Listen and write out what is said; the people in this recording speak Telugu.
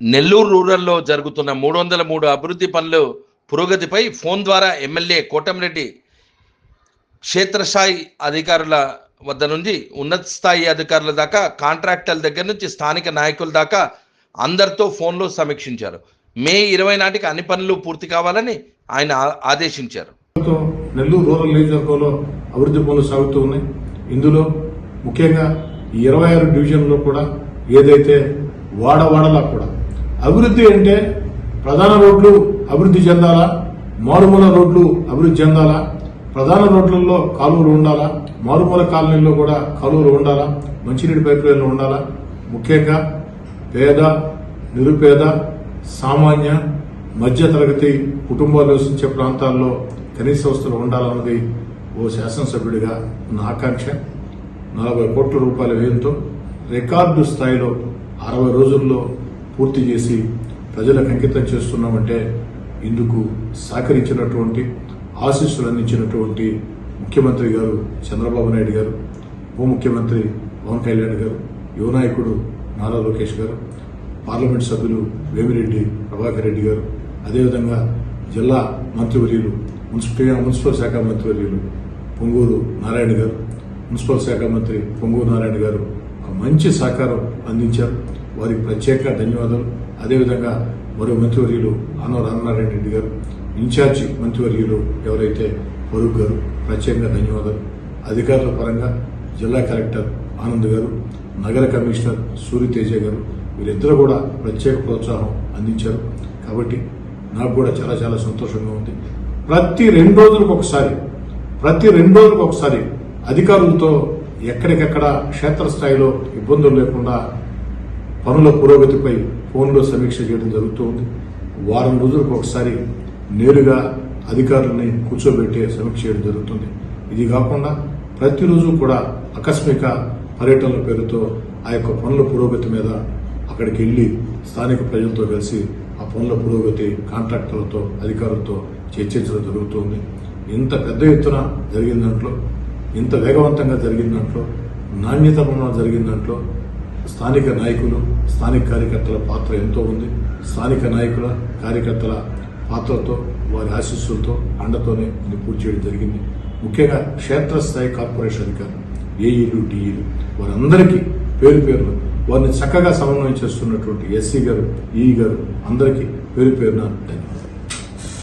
నెల్లూరు రూరల్లో జరుగుతున్న మూడు వందల మూడు అభివృద్ధి పనులు పురోగతిపై ఫోన్ ద్వారా ఎమ్మెల్యే కోటమిరెడ్డి క్షేత్రస్థాయి అధికారుల వద్ద నుంచి ఉన్నత స్థాయి అధికారుల దాకా కాంట్రాక్టర్ల దగ్గర నుంచి స్థానిక నాయకుల దాకా అందరితో ఫోన్లో సమీక్షించారు. మే ఇరవై నాటికి అన్ని పనులు పూర్తి కావాలని ఆయన ఆదేశించారు. నెల్లూరు రూరల్ నియోజకవర్గంలో అభివృద్ధి పనులు సాగుతూ ఉన్నాయి. ఇందులో ముఖ్యంగా ఇరవై ఆరు డివిజన్లో కూడా ఏదైతే వాడవాడలా కూడా అభివృద్ధి అంటే ప్రధాన రోడ్లు అభివృద్ధి చెందాలా? మారుమూల రోడ్లు అభివృద్ధి చెందాలా? ప్రధాన రోడ్లలో కాలువలు ఉండాలా? మారుమూల కాలనీల్లో కూడా కాలువలు ఉండాలా? మంచినీటి పైపులైన్లు ఉండాలా? ముఖ్యంగా పేద నిరుపేద సామాన్య మధ్యతరగతి కుటుంబాలు నివసించే ప్రాంతాల్లో కనీస వస్తువులు ఉండాలన్నది ఓ శాసనసభ్యుడిగా నా ఆకాంక్ష. నలభై కోట్ల రూపాయల వ్యయంతో రికార్డు స్థాయిలో అరవై రోజుల్లో పూర్తి చేసి ప్రజలకు అంకితం చేస్తున్నామంటే ఇందుకు సహకరించినటువంటి ఆశీస్సులు అందించినటువంటి ముఖ్యమంత్రి గారు చంద్రబాబు నాయుడు గారు ఉప ముఖ్యమంత్రి పవన్ కళ్యాణ్ గారు యువనాయకుడు నారా లోకేష్ గారు పార్లమెంట్ సభ్యులు వేమిరెడ్డి ప్రభాకర్ రెడ్డి గారు అదేవిధంగా జిల్లా మంత్రివర్యులు మున్సిపల్ మున్సిపల్ శాఖ మంత్రివర్యులు పొంగూరు నారాయణ గారు మున్సిపల్ శాఖ మంత్రి పొంగూరు నారాయణ గారు ఒక మంచి సహకారం అందించారు. వారికి ప్రత్యేక ధన్యవాదాలు. అదేవిధంగా మరో మంత్రివర్యులు ఆనవ రామనారాయణ రెడ్డి గారు ఇన్ఛార్జి మంత్రివర్యులు ఎవరైతే ఫరూక్ గారు ప్రత్యేకంగా ధన్యవాదాలు. అధికారుల పరంగా జిల్లా కలెక్టర్ ఆనంద్ గారు నగర కమిషనర్ సూర్యతేజ గారు వీరిద్దరూ కూడా ప్రత్యేక ప్రోత్సాహం అందించారు. కాబట్టి నాకు కూడా చాలా చాలా సంతోషంగా ఉంది. ప్రతి రెండు రోజులకు ఒకసారి ప్రతి రెండు రోజులకు ఒకసారి అధికారులతో ఎక్కడికెక్కడ క్షేత్రస్థాయిలో ఇబ్బందులు లేకుండా పనుల పురోగతిపై ఫోన్లో సమీక్ష చేయడం జరుగుతోంది. వారం రోజులకు ఒకసారి నేరుగా అధికారులని కూర్చోబెట్టి సమీక్ష చేయడం జరుగుతుంది. ఇది కాకుండా ప్రతిరోజు కూడా ఆకస్మిక పర్యటనల పేరుతో ఆ యొక్క పనుల పురోగతి మీద అక్కడికి వెళ్ళి స్థానిక ప్రజలతో కలిసి ఆ పనుల పురోగతి కాంట్రాక్టర్లతో అధికారులతో చర్చించడం జరుగుతుంది. ఇంత పెద్ద ఎత్తున జరిగిన దాంట్లో ఇంత వేగవంతంగా జరిగిన దాంట్లో నాణ్యతపూర్ణ జరిగిన దాంట్లో స్థానిక నాయకులు స్థానిక కార్యకర్తల పాత్ర ఎంతో ఉంది. స్థానిక నాయకుల కార్యకర్తల పాత్రతో వారి ఆశీస్సులతో అండతోనే ఇది పూర్తి చేయడం జరిగింది. ముఖ్యంగా క్షేత్రస్థాయి కార్పొరేషన్ అధికారులు ఏఈలు డిఈలు వారందరికీ పేరు పేరున వారిని చక్కగా సమన్వయం చేస్తున్నటువంటి ఎస్సీ గారు ఈ గారు అందరికీ పేరు పేరున ధన్యవాదాలు.